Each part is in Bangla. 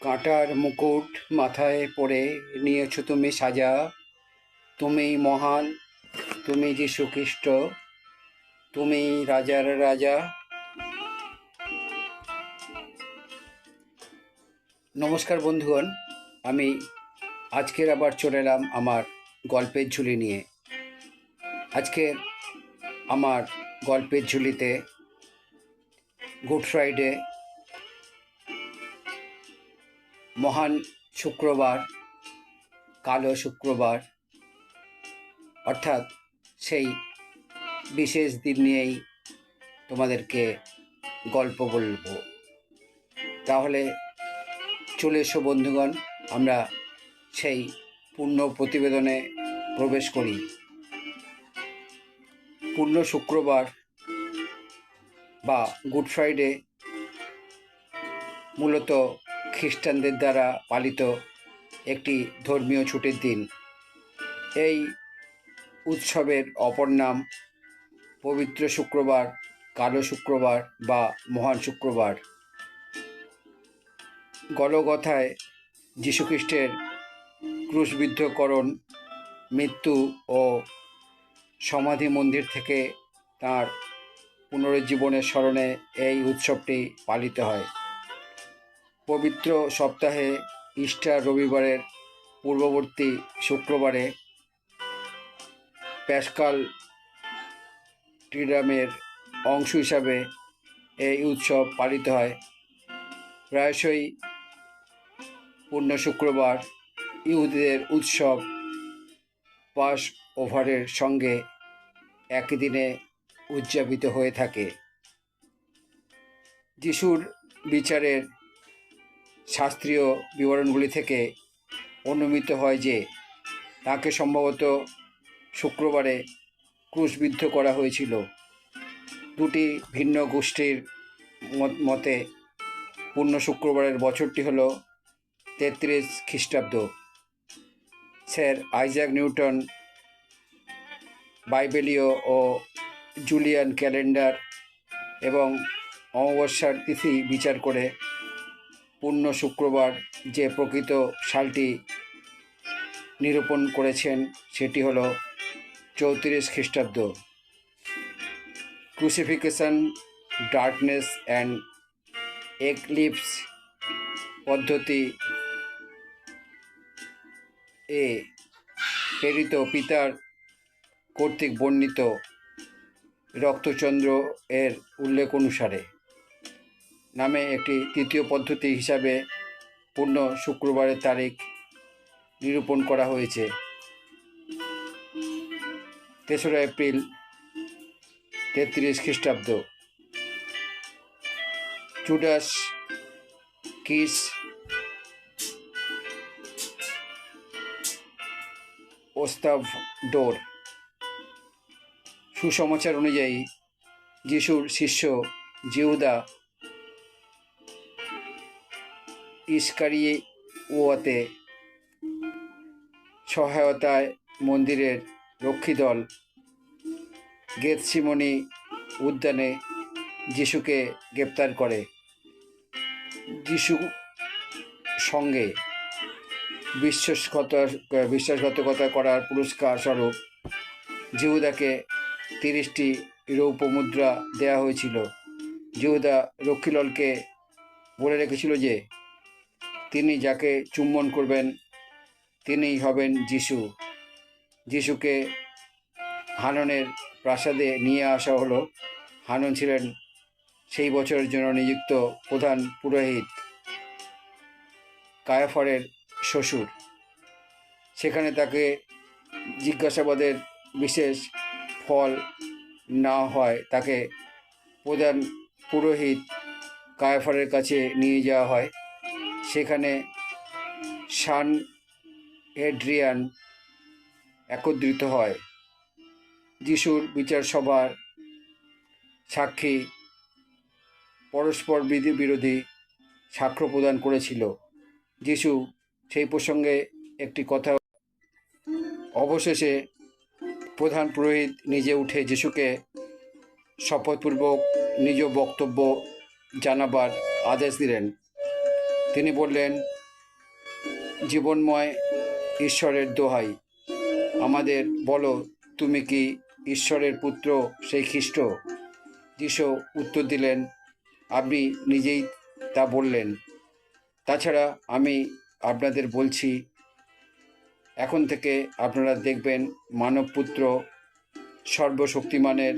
কাঁটার মুকুট মাথায় পরে নিয়েছ তুমি সাজা। তুমি মহান, তুমি যীশু খ্রিস্ট তুমি রাজার রাজা। নমস্কার বন্ধুগণ, আমি আজকের আবার চলে এলাম আমার গল্পের ঝুলি নিয়ে। আজকের আমার গল্পের ঝুলিতে গুড ফ্রাইডে মহান শুক্রবার, কালো শুক্রবার, অর্থাৎ সেই বিশেষ দিন নিয়েই তোমাদেরকে গল্প বলব। তাহলে চলে এসো বন্ধুগণ, আমরা সেই পূর্ণ প্রতিবেদনে প্রবেশ করি। পূর্ণ শুক্রবার বা গুড ফ্রাইডে মূলত খ্রিস্টানদের দ্বারা পালিত একটি ধর্মীয় ছুটির দিন। এই উৎসবের অপর নাম পবিত্র শুক্রবার, কালো শুক্রবার বা মহান শুক্রবার। গলগথায় যীশুখ্রিস্টের ক্রুশবিদ্ধকরণ, মৃত্যু ও সমাধি মন্দির থেকে তার পুনরুজ্জীবনের স্মরণে এই উৎসবটি পালিত হয়। পবিত্র সপ্তাহে ইস্টার রবিবারের পূর্ববর্তী শুক্রবারে প্যাসকাল ট্রিডামের অংশ হিসাবে এই উৎসব পালিত হয়। প্রায়শই পূর্ণ শুক্রবার ইহুদিদের উৎসব পাস ওভারের সঙ্গে একই দিনে উদযাপিত হয়ে থাকে। যিশুর বিচারের শাস্ত্রীয় বিবরণগুলি থেকে অনুমিত হয় যে, তাকে সম্ভবত শুক্রবারে ক্রুশবিদ্ধ করা হয়েছিল। দুটি ভিন্ন গোষ্ঠীর মত- পূর্ণ শুক্রবারের বছরটি হল তেত্রিশ খ্রিস্টাব্দ। স্যার আইজাক নিউটন বাইবেলীয় ও জুলিয়ান ক্যালেন্ডার এবং অমাবস্যার তিথি বিচার করে পূর্ণ শুক্রবার যে প্রকৃত সালটি নিরূপণ করেছেন, সেটি হলো চৌত্রিশ খ্রিস্টাব্দ। ক্রুসিফিকেশন ডার্কনেস অ্যান্ড একলিপস পদ্ধতি এ প্রেরিত পিতার কর্তৃক বর্ণিত রক্তচন্দ্র এর উল্লেখ অনুসারে। নামে একটি তৃতীয় পদ্ধতি হিসাবে পূর্ণ শুক্রবারের তারিখ নিরূপণ করা হয়েছে। তেসরা এপ্রিল তেত্রিশ খ্রিস্টাব্দ। জুডাস কিস ওস্তাভ ডোর সুসমাচার অনুযায়ী যিশুর শিষ্য জিহুদা ইস্কারিওয়াতে সহায়তায় মন্দিরের রক্ষীদল গেতসিমনি উদ্যানে যিশুকে গ্রেপ্তার করে। যিশু সঙ্গে বিশ্বাসঘত বিশ্বাসঘাতকতা করার পুরস্কার স্বরূপ জিহুদাকে তিরিশটি রৌপ্য মুদ্রা দেওয়া হয়েছিল। জিহুদা রক্ষীললকে বলে রেখেছিল যে তিনি যাকে চুম্বন করবেন, তিনিই হবেন যিশু। যিশুকে হাননের প্রাসাদে নিয়ে আসা হলো। হানন ছিলেন সেই বছরের জন্য নিযুক্ত প্রধান পুরোহিত কায়াফারের শ্বশুর। সেখানে তাকে জিজ্ঞাসাবাদের বিশেষ ফল না হয়, তাকে প্রধান পুরোহিত কায়াফারের কাছে নিয়ে যাওয়া হয়। সেখানে সান এড্রিয়ান একত্রিত হয়। যিশুর বিচার সভার সাক্ষী পরস্পর বিরোধী সাক্ষ্য প্রদান করেছিল। যিশু সেই প্রসঙ্গে একটি কথা অবশেষে প্রধান পুরোহিত নিজে উঠে যিশুকে শপথপূর্বক নিজ বক্তব্য জানাবার আদেশ দিলেন। তিনি বললেন, জীবনময় ঈশ্বরের দোহাই। আমাদের বলো, তুমি কি ঈশ্বরের পুত্র সেই খ্রিস্ট? যিশু উত্তর দিলেন, আপনি নিজেই তা বললেন। তাছাড়া আমি আপনাদের বলছি, এখন থেকে আপনারা দেখবেন মানবপুত্র সর্বশক্তিমানের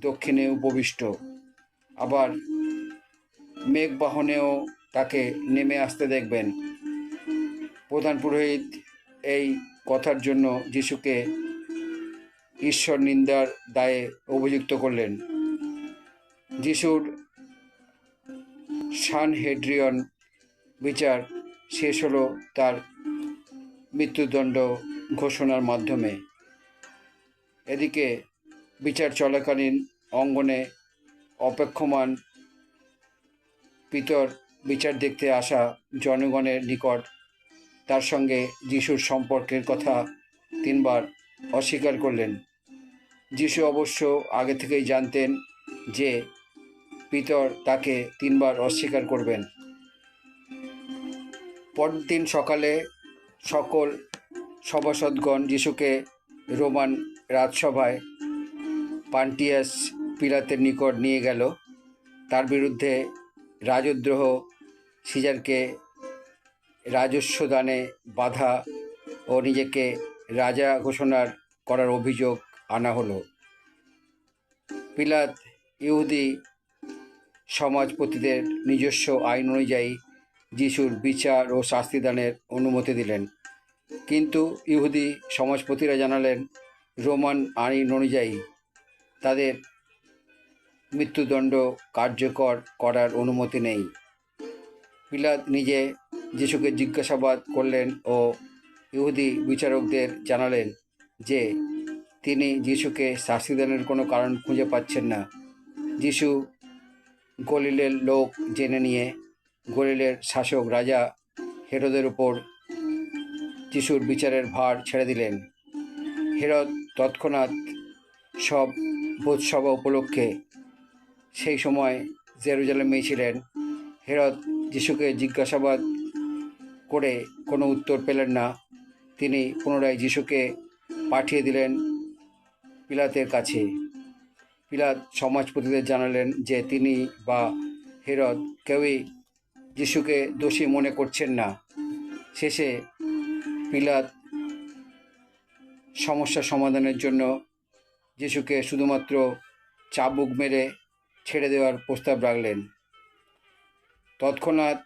দক্ষিণে উপবিষ্ট। আবার মেঘবাহনেও তাকে নেমে আসতে দেখবেন। প্রধান পুরোহিত এই কথার জন্য যিশুকে ঈশ্বর নিন্দার দায়ে অভিযুক্ত করলেন। যিশুর সানহেড্রিয়ন বিচার শেষ হলো তার মৃত্যুদণ্ড ঘোষণার মাধ্যমে। এদিকে বিচার চলাকালীন অঙ্গনে অপেক্ষমান পিতর বিচার দেখতে আসা জনগণের নিকট তার সঙ্গে যিশুর সম্পর্কের কথা তিনবার অস্বীকার করলেন। যিশু অবশ্য আগে থেকেই জানতেন যে পিতর তাকে তিনবার অস্বীকার করবেন। পরদিন সকালে সকল সভাসদগণ যিশুকে রোমান রাজসভায় পান্টিয়াস পিলাতের নিকট নিয়ে গেল। তার বিরুদ্ধে রাজদ্রোহ সিজারকে রাজস্ব দানে বাধা ও নিজেকে রাজা ঘোষণার করার অভিযোগ আনা হলো। পিলাত ইহুদি সমাজপতিদের নিজস্ব আইন অনুযায়ী যিশুর বিচার ও শাস্তিদানের অনুমতি দিলেন। কিন্তু ইহুদি সমাজপতিরা জানালেন, রোমান আইন অনুযায়ী তাদের মৃত্যুদণ্ড কার্যকর করার অনুমতি নেই। পিলাত নিজে যিশুকে জিজ্ঞাসাবাদ করলেন ও ইহুদি বিচারকদের জানালেন যে তিনি যিশুকে শাস্তিদানের কোনো কারণ খুঁজে পাচ্ছেন না। যিশু গলিলের লোক জেনে নিয়ে গলিলের শাসক রাজা হেরোদের উপর যিশুর বিচারের ভার ছেড়ে দিলেন। হেরদ তৎক্ষণাৎ সব বোধসভা উপলক্ষে সেই সময় জেরুজালেমেই ছিলেন। হেরদ যিশুকে জিজ্ঞাসাবাদ করে কোনো উত্তর পেলেন না। তিনি পুনরায় যিশুকে পাঠিয়ে দিলেন পিলাতের কাছে। পিলাত সমাজপতিদের জানালেন যে তিনি বা হেরদ কেউই যিশুকে দোষী মনে করছেন না। শেষে পিলাত সমস্যা সমাধানের জন্য যিশুকে শুধুমাত্র চাবুক মেরে ছেড়ে দেওয়ার প্রস্তাব রাখলেন। তৎক্ষণাৎ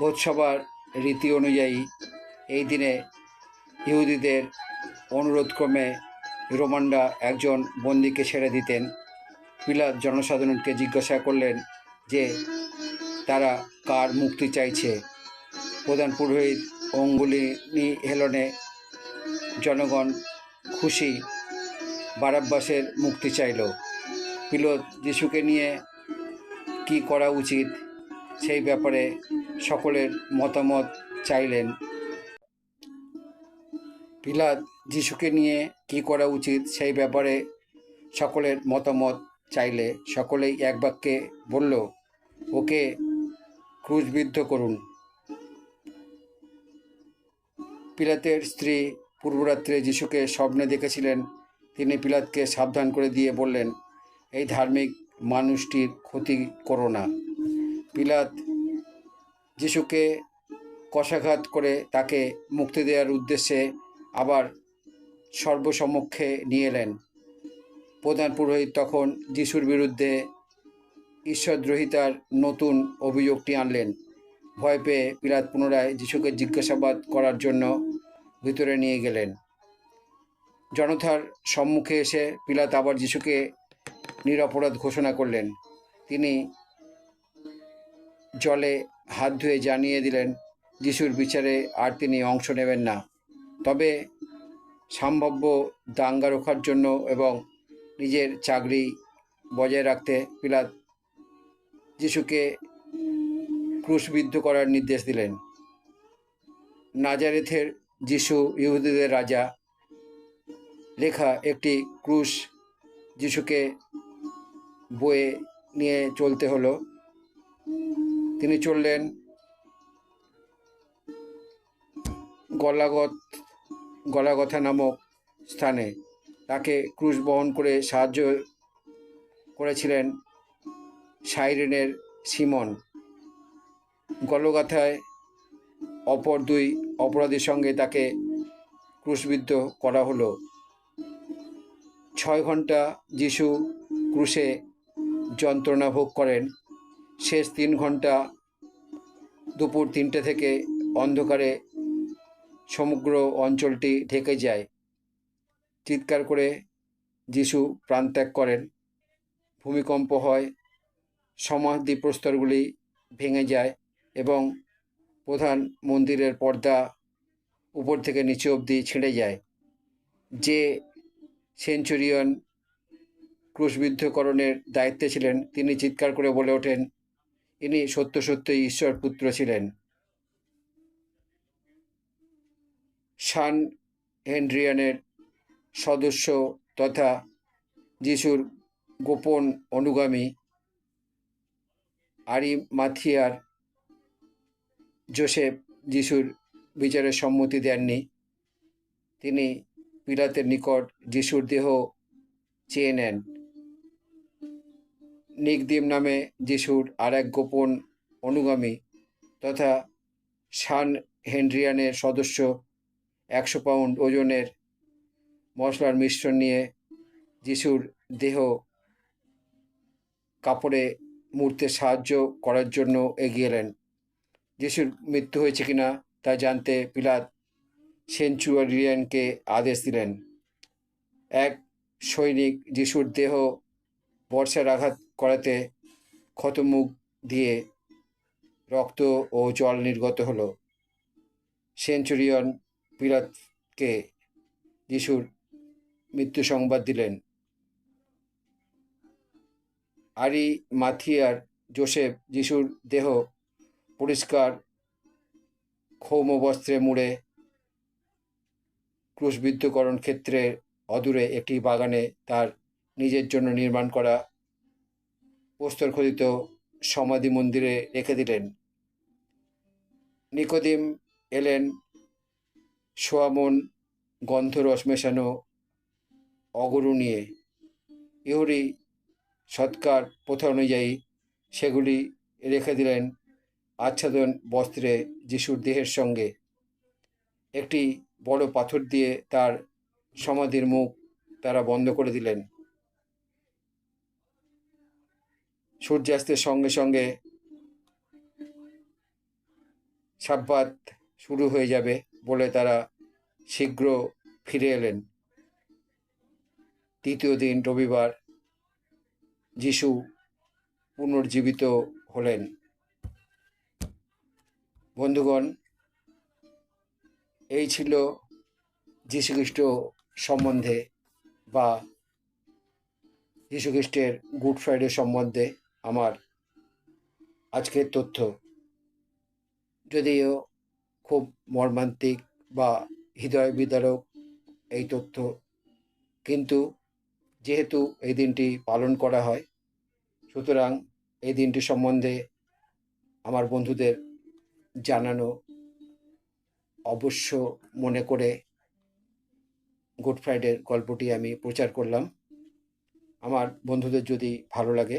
বোধসভার রীতি অনুযায়ী এই দিনে ইহুদিদের অনুরোধক্রমে রোমানরা একজন বন্দীকে ছেড়ে দিতেন। পিলাত জনসাধারণকে জিজ্ঞাসা করলেন যে, তারা কার মুক্তি চাইছে? প্রধান পুরোহিত অঙ্গুলি হেলনে, জনগণ খুশি, বারাব্বাসের মুক্তি চাইল। পিলত যিশুকে নিয়ে কি করা উচিত? সেই ব্যাপারে সকলের মতামত চাইলেন। পিলাত যিশুকে নিয়ে কি করা উচিত, সেই ব্যাপারে সকলের মতামত চাইলে সকলেই এক বাক্যে বলল, ওকে ক্রুশবিদ্ধ করুন। পিলাতের স্ত্রী পূর্বরাত্রে যিশুকে স্বপ্নে দেখেছিলেন, তিনি পিলাতকে সাবধান করে দিয়ে বললেন, এই ধার্মিক মানুষটির ক্ষতি করো না। পিলাত যিশুকে কষাঘাত করে তাকে মুক্তি দেওয়ার উদ্দেশ্যে আবার সর্বসমক্ষে নিয়ে এলেন। প্রধান পুরোহিত তখন যিশুর বিরুদ্ধে ঈশ্বরদ্রোহিতার নতুন অভিযোগটি আনলেন। ভয় পেয়ে পিলাত পুনরায় যিশুকে জিজ্ঞাসাবাদ করার জন্য ভিতরে নিয়ে গেলেন। জনতার সম্মুখে এসে পিলাত আবার যিশুকে নিরপরাধ ঘোষণা করলেন। তিনি জলে হাত ধুয়ে জানিয়ে দিলেন, যিশুর বিচারে আর তিনি অংশ নেবেন না। তবে সম্ভাব্য দাঙ্গা রোখার জন্য এবং নিজের চাকরি বজায় রাখতে পিলাত যিশুকে ক্রুশবিদ্ধ করার নির্দেশ দিলেন। নাজারেথের যিশু ইহুদিদের রাজা। লেখা একটি ক্রুশ যিশুকে বয়ে নিয়ে চলতে হলো। তিনি চললেন গলাগত, গলাগথা নামক স্থানে। তাকে ক্রুশ বহন করে সাহায্য করেছিলেন সাইরেনের সিমন। গলগাথায় অপর দুই অপরাধীর সঙ্গে তাকে ক্রুশবিদ্ধ করা হলো। ছয় ঘণ্টা যিশু ক্রুশে যন্ত্রণা ভোগ করেন। শেষ তিন ঘণ্টা দুপুর তিনটে থেকে অন্ধকারে সমগ্র অঞ্চলটি ঢেকে যায়। চিৎকার করে যিশু প্রাণত্যাগ করেন। ভূমিকম্প হয়, সমাধি প্রস্তরগুলি ভেঙে যায় এবং প্রধান মন্দিরের পর্দা উপর থেকে নিচে অবধি ছিঁড়ে যায়। যে সেঞ্চুরিয়ন ক্রুশবিদ্ধকরণের দায়িত্বে ছিলেন, তিনি চিৎকার করে বলে ওঠেন, ইনি সত্য সত্যই ঈশ্বর পুত্র ছিলেন। সান হেনড্রিয়ানের সদস্য তথা যিশুর গোপন অনুগামী আরি মাথিয়ার জোসেফ যিশুর বিচারের সম্মতি দেননি। তিনি পিলাতের নিকট যিশুর দেহ চেয়ে নেন। নিকদিম নামে যিশুর আর এক গোপন অনুগামী তথা সান হেনরিয়ানের সদস্য একশো পাউন্ড ওজনের মশলার মিশ্রণ নিয়ে যিশুর দেহ কাপড়ে মুড়তে সাহায্য করার জন্য এগিয়ে এলেন। যিশুর মৃত্যু হয়েছে কিনা তা জানতে পিলাত সেঞ্চুয়ারিয়ানকে আদেশ দিলেন। এক সৈনিক যিশুর দেহ বর্ষার আঘাত করাতে ক্ষতমুখ দিয়ে রক্ত ও জল নির্গত হল। সেঞ্চুরিয়ন পিলাতকে যিশুর মৃত্যু সংবাদ দিলেন। আরি মাথিয়ার জোসেফ যিশুর দেহ পরিষ্কার ক্ষৌম বস্ত্রে মুড়ে ক্রুশবিদ্ধকরণ ক্ষেত্রে অদূরে একটি বাগানে তার নিজের জন্য নির্মাণ করা প্রস্তরখোদিত সমাধি মন্দিরে রেখে দিলেন। নিকোদিম এলেন, সোয়ামন গন্ধরস মেশানো অগরু নিয়ে। ইহুরি সৎকার প্রথা অনুযায়ী সেগুলি রেখে দিলেন আচ্ছাদন বস্ত্রে যিশুর দেহের সঙ্গে। একটি বড় পাথর দিয়ে তার সমাধির মুখ তারা বন্ধ করে দিলেন। সূর্যাস্তের সঙ্গে সঙ্গে সাব্বাত শুরু হয়ে যাবে বলে তারা শীঘ্র ফিরে এলেন। তৃতীয় দিন রবিবার যিশু পুনর্জীবিত হলেন। বন্ধুগণ, এই ছিল যীশুখ্রিস্ট সম্বন্ধে বা যীশুখ্রিস্টের গুড ফ্রাইডে সম্বন্ধে। আমার আজকের তথ্য। যদিও খুব মর্মান্তিক বা হৃদয় বিদারক এই তথ্য, কিন্তু যেহেতু এই দিনটি পালন করা হয়, সুতরাং এই দিনটি সম্বন্ধে আমার বন্ধুদের জানানো অবশ্য মনে করে গুড ফ্রাইডের গল্পটি আমি প্রচার করলাম। আমার বন্ধুদের যদি ভালো লাগে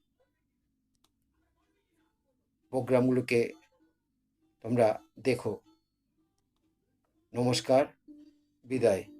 প্রোগ্রামগুলোকে তোমরা দেখো। নমস্কার বিদায়।